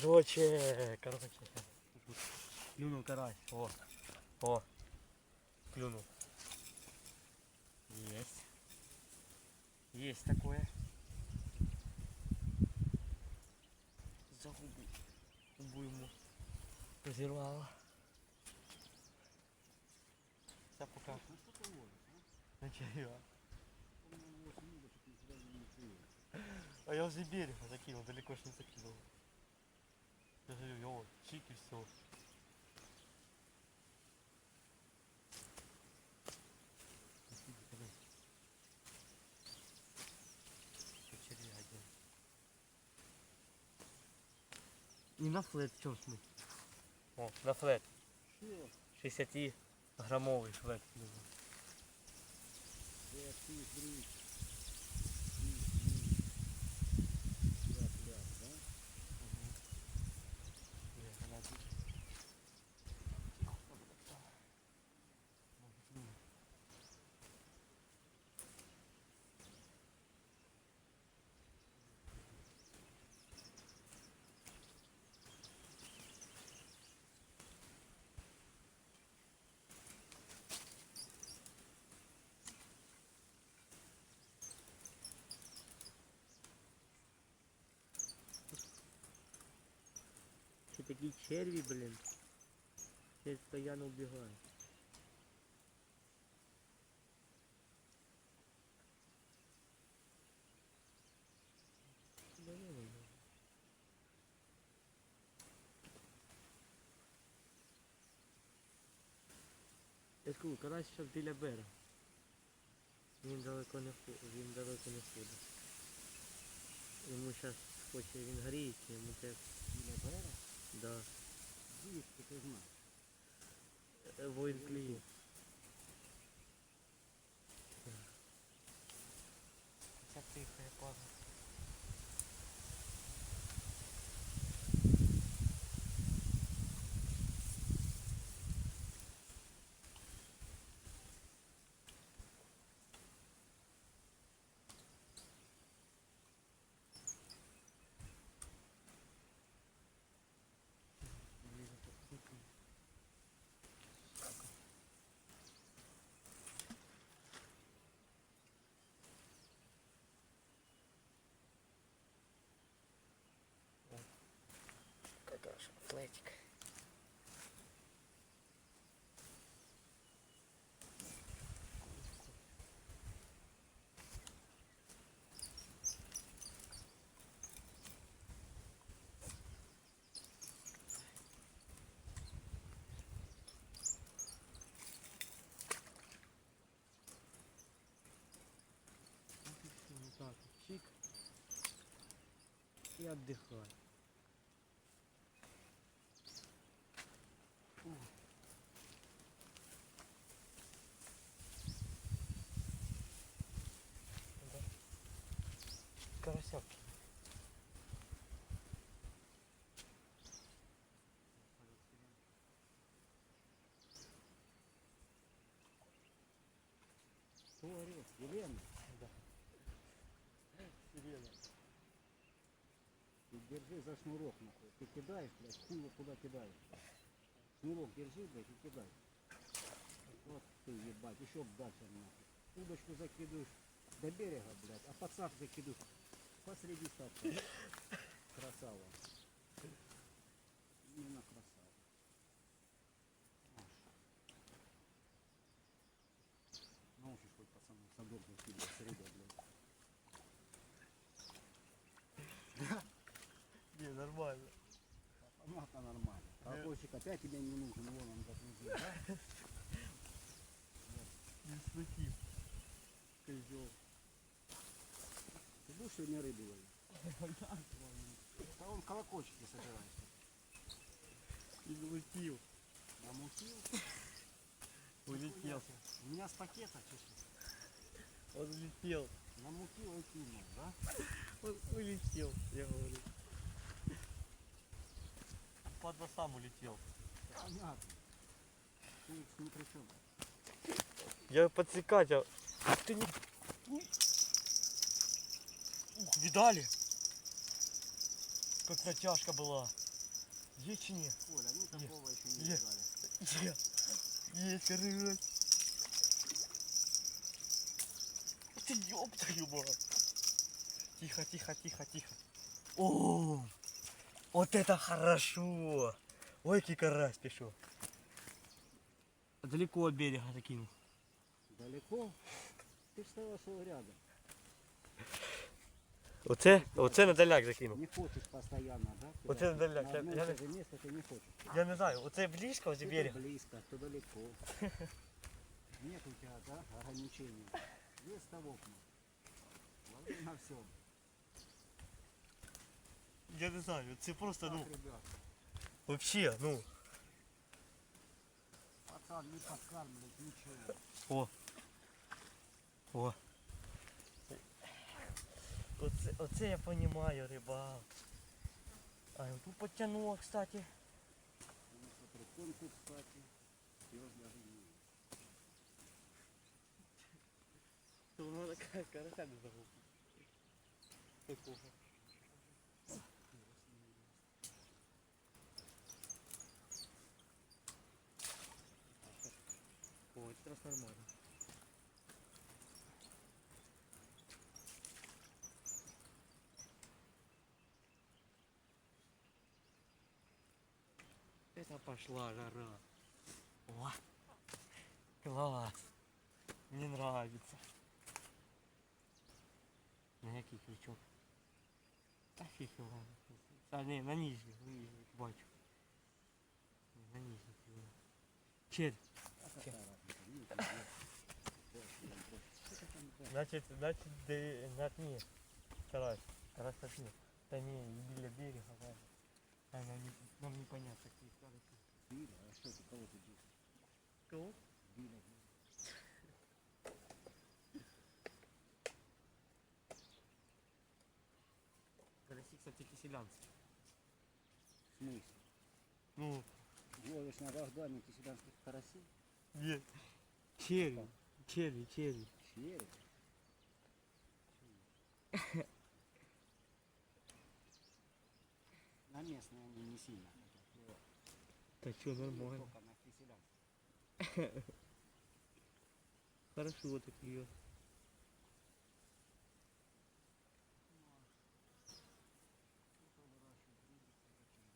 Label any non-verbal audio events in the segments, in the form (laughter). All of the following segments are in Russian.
Короче, короче. Клюнул карась. О. О. Клюнул. Есть. Есть такое. За губу. Губу ему разорвало. Сейчас пока. Ничего. А я уже берега закинул, далеко ж не закинул. Я же говорю, о, чик и все. Не на флет, в чем смысл? О, на флет. 60 граммовый флет. Такие черви, блин. Червь постоянно убегает. Да не, не, не. Я скажу, карась зараз біля берега. Він далеко не він далеко не ходить. Йому зараз хоче, він гріється, йому треба. Біля берега? Да. Звідки ти знаєш? Е, Воїн кліє. Ця тиха я падаю. И отдыхай. Да. Держи за шнурок нахуй. Ти кидаєш, блядь, хуй его куда кидаєш. Шнурок держи, блядь, и кидай. Вот ты, ебать, еще дальше нахуй. Удочку закидываешь до берега, блядь, а подсак закидываешь посреди ставка. Красава. Именно красава. Научишь хоть пацаны садок закидывать среди, блядь. Не, нормально. Понятно, нормально. Колокольчик опять тебе не нужен, вон он загрузил, да? Не слетим. Козел. Ты будешь сегодня рыбу ловить? Да он колокольчики собирает. И улетел. Намутил. Улетел. У меня с пакета чуть Он улетел. намутил и кинул, да? Он улетел, я говорю Падла сам улетел. Понятно. Ты ни при чем. Я подсекать, а ты не... Ух, видали? Как натяжка была. Є чи ні? Оля, ну такого еще не Е. видали. Є. Є, карась. Ти ёб твою мать. Тихо, тихо, тихо, тихо. О, вот это хорошо. Ой, какой карась пішов. Далеко от берега закинул. Далеко? Ты ж сказала, что рядом. Оце, оце на daляк закинув. Не хочешь постоянно, да? Далеко. На Я- одно и я- то же ты не хочешь. Я не знаю, оце близько від Кто берега. близко, кто далеко. (laughs) Нет у тебя, да, ограничений. Есть того. Лови на всем. Я не знаю, це просто, Так, ну, ребят, вообще, ну. пацан не подкармливает ничего. О. О. Оце, оце я понимаю, рибак. А і тут потянуло, кстати. Кстати. Серьезно, даже не видно. Вона така карася не загубить. Такого. О, это раз нормально. Это пошла жара. О, класс. Мне нравится. На який крючок? Та фіг його. А не, на нижній, на нижній, бачу. Ні, На нижній. пливе. Значить, значить, де, на дні. Карась. Карась на дні. Та ні, і біля берега, ладно. А нам, не, нам не понятно, какие караси. Биля, а что ты, кого ты здесь? Кого? Биля. Караси, кстати, киселянские. В смысле? Ну, Ловишь на Богдане киселянских карасей? нет. Черри. Черри, черри. Черри? На местные они не сильно хотят клевать. Так что, нормально. Только на киселянских. (laughs) Хорошо вот так клюет.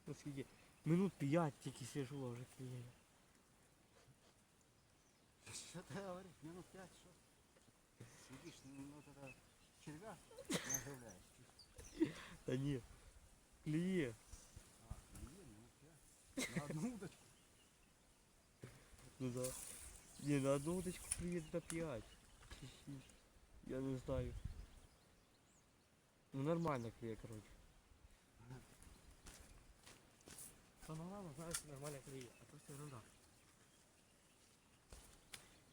Ну, скільки? Минут п'ять тільки сижу, а вже клює. Что ты говоришь? Минут пять, что? Сидишь, ну вот это червя наживляешь. Та ні. Клює. А, ну, минут пять. На одну удочку. Ну да. Ні, на одну удочку клює на п'ять. Чи шість. Я не знаю. Ну нормально клює, короче. Самое главное, знаешь, нормально клює, а то все ерунда.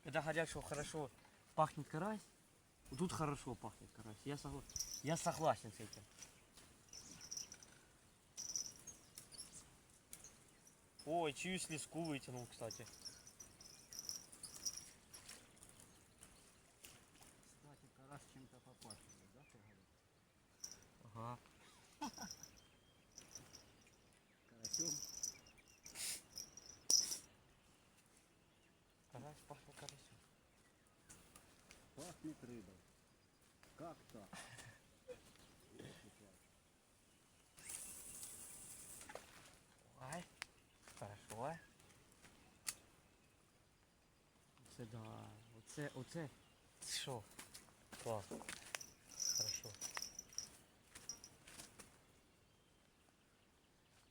Когда говорят, что хорошо пахнет карась, тут хорошо пахнет карась. Я, согла... я согласен с этим. Ой, чью слезку вытянул. Кстати, карась чем-то попахивает, да, ты говоришь? Ага. Карасем. Карась пахнет карасем. Пахнет рыбой. Как так? Ёлки-палки. Ай, хорошо. Оце да Оце, оце. Що? Клас. Хорошо.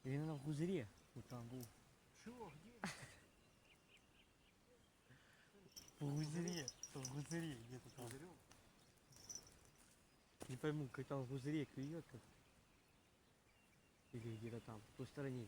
Він на гузирі. Ну там був. Чего, где? В гузирі. В гузирі. Где-то там. Пузырёк? Не пойму, как там в гузыре клюет как. Или где-то там, в той стороне.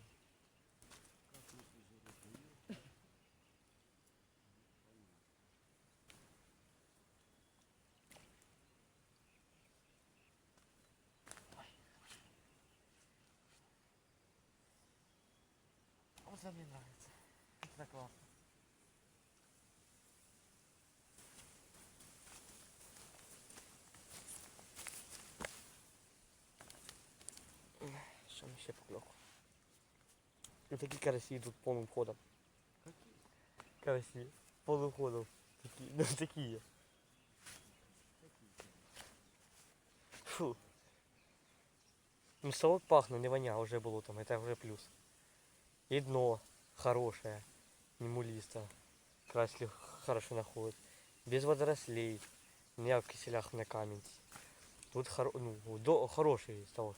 Вот это мне нравится. Это классно. Що ми ще покльовку? І такі карасі йдуть повним ходом. Какие? Карасі. Повним ходом. Такі, (laughs) ну такі є. Фу. Ну совок пахне, не воня, уже було там, это уже плюс. И дно хорошее, не мулисто. Красли хорошо находит. Без водорослей. Не в киселях на камень. Тут хоро... ну, до... хороший ставок.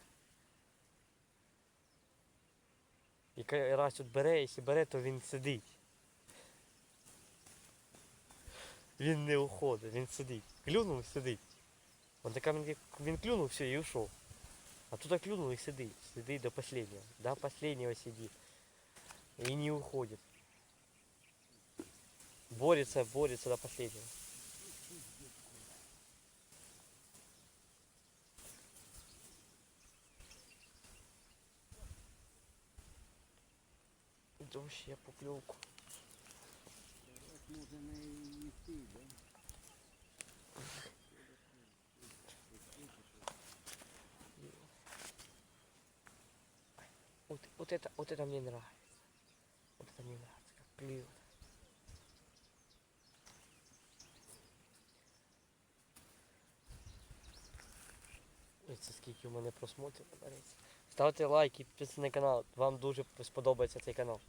І ка- раз тут бере, якщо бере, то він сидить. Він не уходить, він сидить. Клюнув, сидить. Он така він, він клюнув, все, і ушов. А тут клюнул и сидит. Сидит до последнего. До последнего сидит. И не уходит. Борется, борется до последнего. Дощ, я поклевку. Вот, вот это, вот это мне нравится. Нравится, как. Ось це скільки у мене просмотрів набереться. Ставте лайки, підписуйтесь на канал. Вам дуже сподобається цей канал.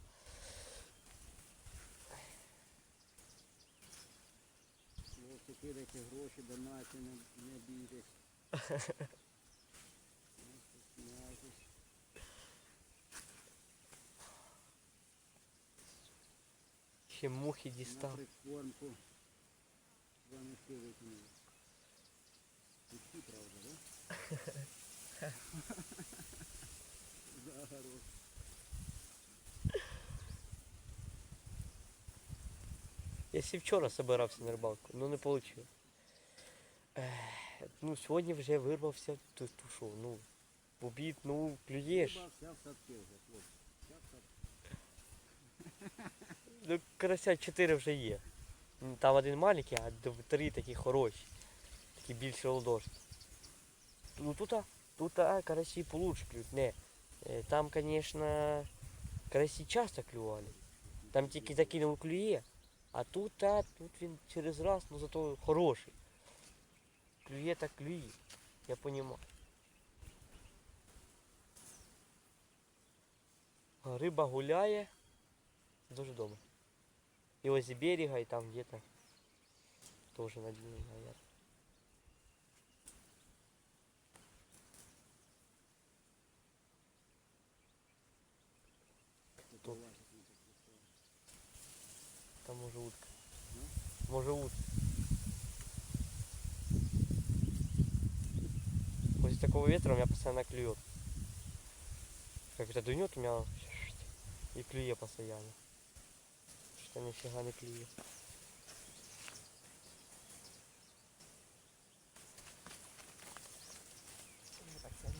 Хлопці, кидайте гроші, донати, не, не бійтесь. (laughs) Не стесняйтесь. Ще мухи дістав. прикормку. Правда, да? Я ще вчора собирався на рибалку, ну не вийшло. Ну, сьогодні вже вирвався, то, то що, ну, в обід, ну, клюєш. Риба вся в садки вже, хлопці. Ну, карася 4 вже є. Там один маленький, а три такі хороші. Такі більш ладошки. Ну тут, тут карасі получше клюють. Не. е, Там, звісно, карасі часто клювали. Там тільки закинув клює, а тут, а, тут він через раз, ну зато хороший. Клює так клює. Я розумію. Риба гуляє. Дуже добре. И возле берега, и там где-то тоже на дне, наверное. Тут. Там може утка. Ну? Може утка. После такого ветра у меня постоянно клюет. Как это дунет, у меня и клюет постоянно. Что нифига не клюет. Я так сяду.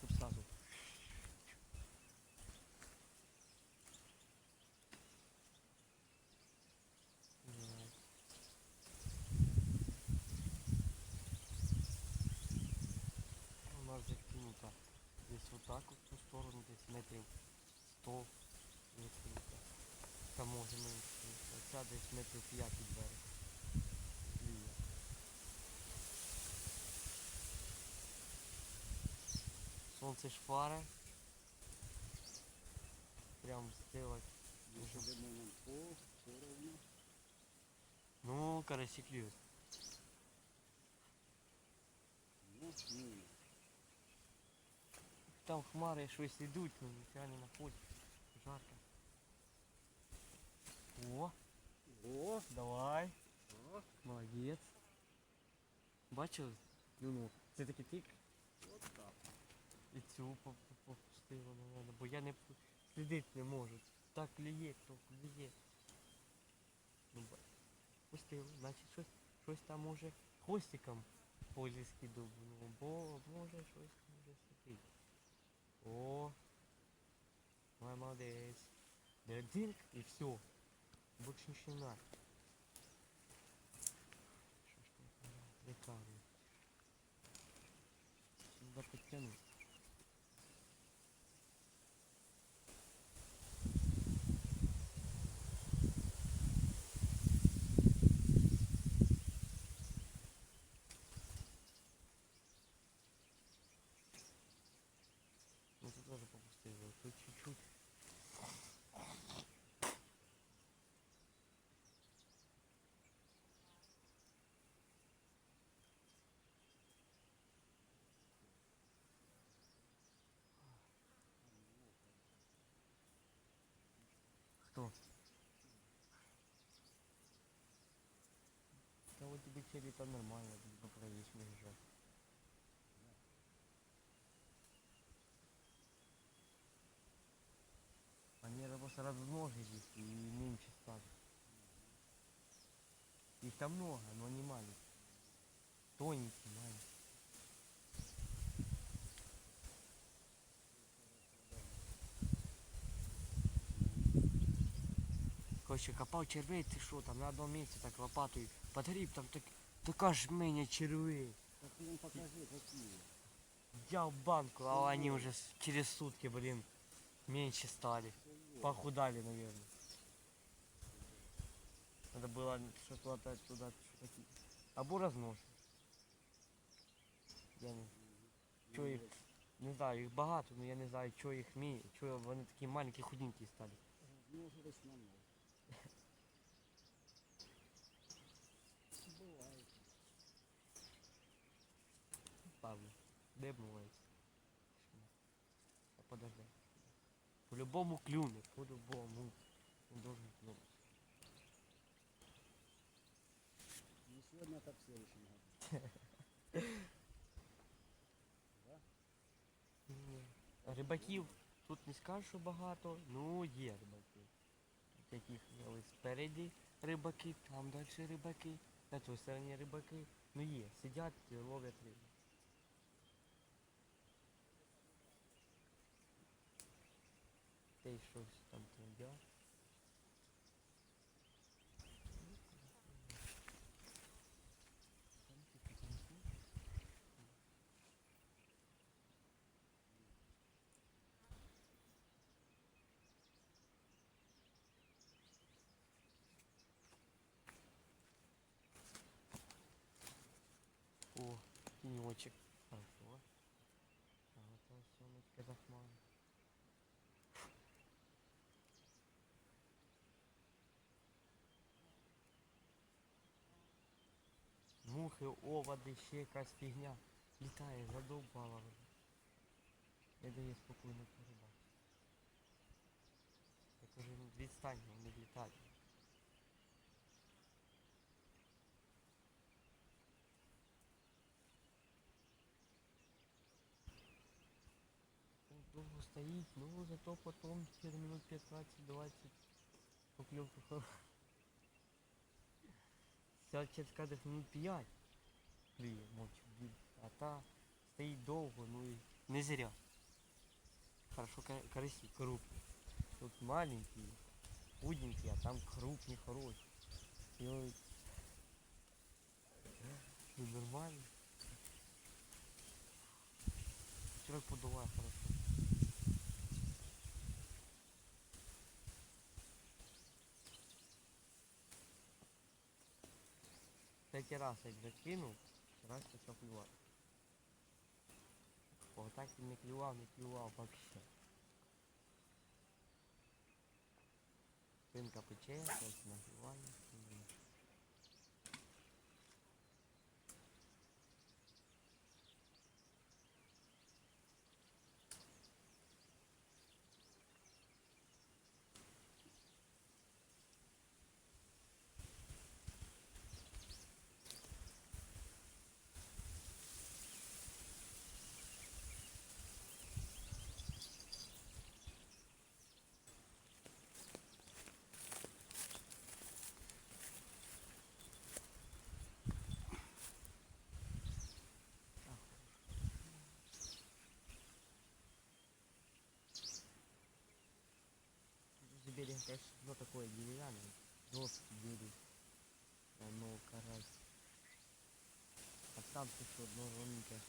Тут сразу. М. У нас закинуто десь отак от в ту сторону, десь метрів 100 закинуто. Там може менше. Оця десь метрів 5 від берега. Клює. Сонце шпаре. Прям стила. Дуже лимоном по, все равно. Ну, карасі клюють. Ну, ні. Там хмари щось йдуть, ну ніфіга не находять. Жарко. О, О, давай. о, Молодець. Бачили? Клюнув. Це таки тик от так. і цю по- по- попустило на мене, бо я не слідити не можу. Так клює, то клює. Ну, ба- пустило, значить щось, щось там може хвостиком по ліскі дубну, бо може щось може сидить. О, моя молодець. Да динк і все. Больше ничего не надо. Что ж там? Прикарно. Сюда подтянуть. Що? Та от тобі челі там нормально, тобі проїш між Они просто размножились и меньше стали. Их там много, но они маленькие. Тоненькие, маленькие. Короче, копав червей, ти що там на одному місці так лопатою потріб, там так, така жменя червей. Так ты им покажи, какие. Взял банку, а они уже с- через сутки, блин, меньше стали. Похудали, наверное. Надо было что-то латать туда, что такие. Або разнос. Я не, чё их, не знаю, їх багато, но я не знаю, чого їх мі, чого вони такі маленькі, худенькі стали. Размножились на де подожди. По-любому клюне, по-любому. Он должен клюнуть. Не сегодня, так в следующем году. Да? Ні. Рибаків тут не скажу, що багато, ну є рибаки. Таких є спереді рибаки, там далі рибаки, на той стороні рибаки. Ну є, сидять, ловлять рибу. Й щось там тут. О, тенечек. Мухи, оводи, ще якась фігня. Літає, задовбала вже. Не дає спокійно порибати. Я кажу, «Ну, відстань, не літати. Он долго стоит, но зато потом через минут 15-20 поклевка хорошая. Сейчас через каждых минут 5 клює, мовчик більше. А та стоїть довго, ну і не зря. Хорошо ка- карасі, крупні. Тут маленькі, худенькі, а там крупні, хороші. І ось... Ну, нормально. Вчора подуває хорошо. Третій раз як закинув, раз почав клювати. О, так і не клював, не клював вообще. Спинка пече, ось нагрівання. Берег, конечно, такое деревянное, жесткий берег. А, Ну, карась. Ты что, одно ровненькое.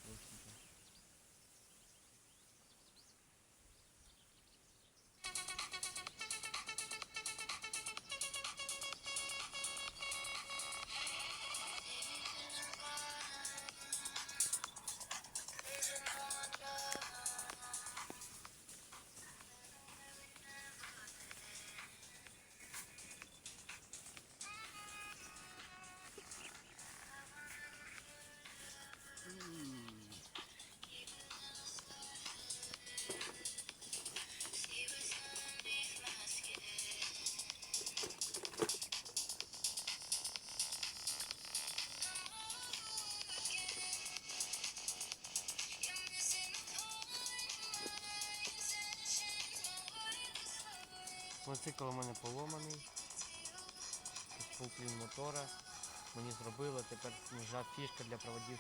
Мотоцикл у мене поломаний. Полклін мотора. Мені зробили, тепер нужна фішка для проводів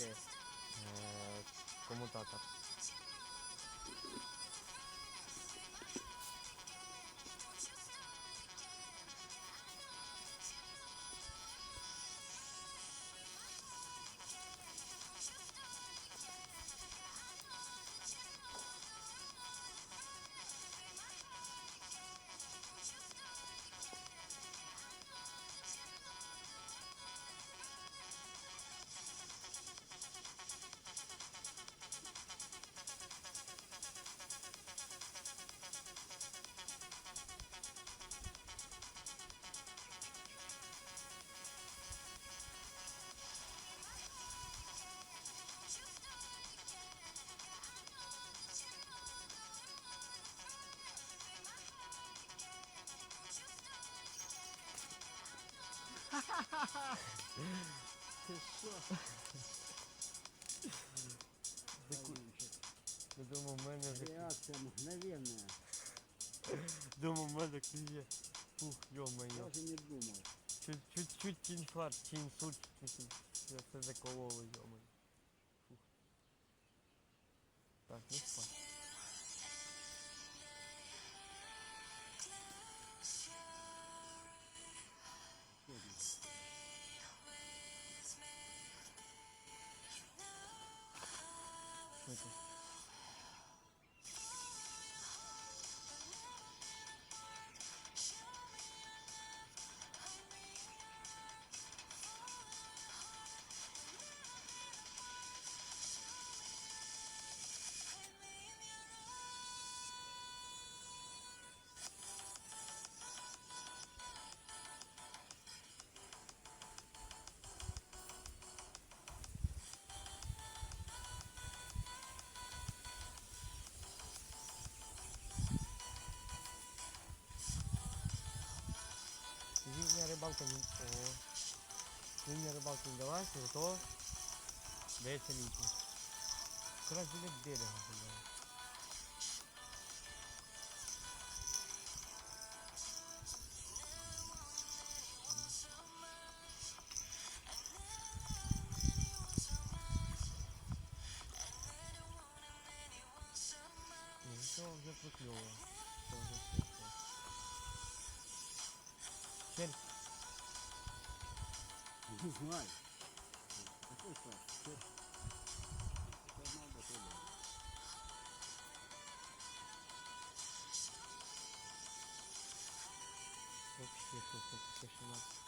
е, комутатор. Ти що? Я думав, в мене вже Реакція мгновенная. думав, в мене клює. Фух, Я йо-моє. вже не думав. Чуть, чуть, чуть інфаркт чи інсульт, чуть я це закололо, йомай. Зимняя рыбалка не... О. Зимняя рыбалка не далась, зато дається літня. Якраз біля берега гуляю. Ну, все вже прокльовує. Все вже все. Чель, Не знаю. Какой так? Що? Це надо туди. вообще что-то тишина. Блин.